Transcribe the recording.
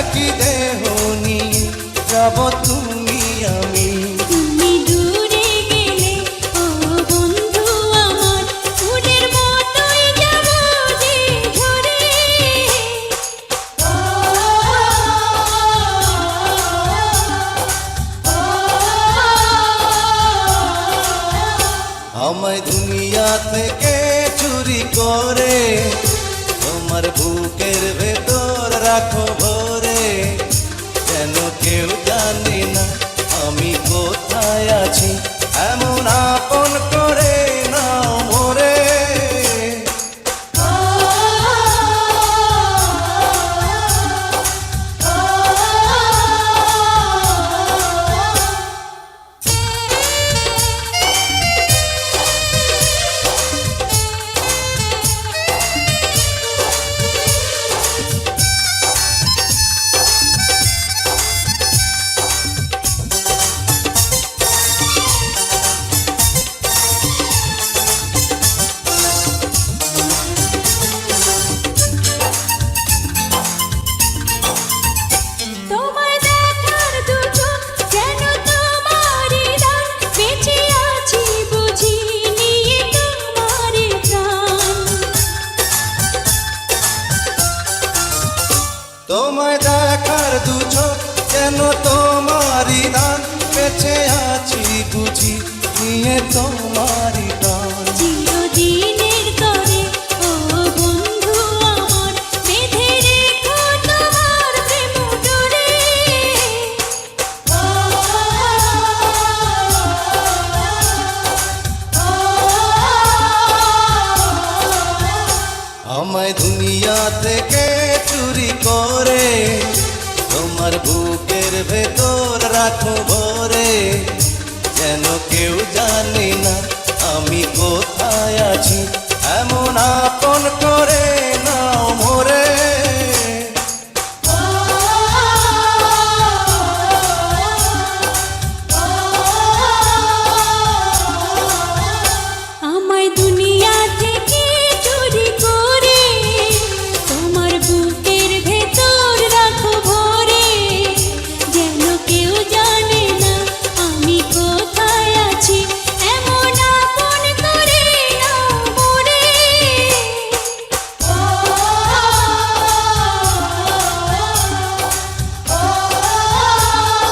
একই দেহ নিয়ে যাব তুমি আমি। তুমি দূরে গেলে ও বন্ধু আমার ফুলের মতোই যাব যে ঝরে আমায় দুনিয়া থেকে চুরি করে? তোমার বুকের ভেতর রাখো দু চোখ যেন তোমারই দান বেঁচে আছি বুঝি নিয়ে তোমারই দান চিরদিনের তরে ও বন্ধু আমার বেঁধে রেখো তোমার প্রেম ডোরে আমায় দুনিয়া থেকে চুরি করে? তোমার বুকের ভেতর রাখো ভরে। যেন কেউ জানে না আমি কোথায় আছি। এমন আপন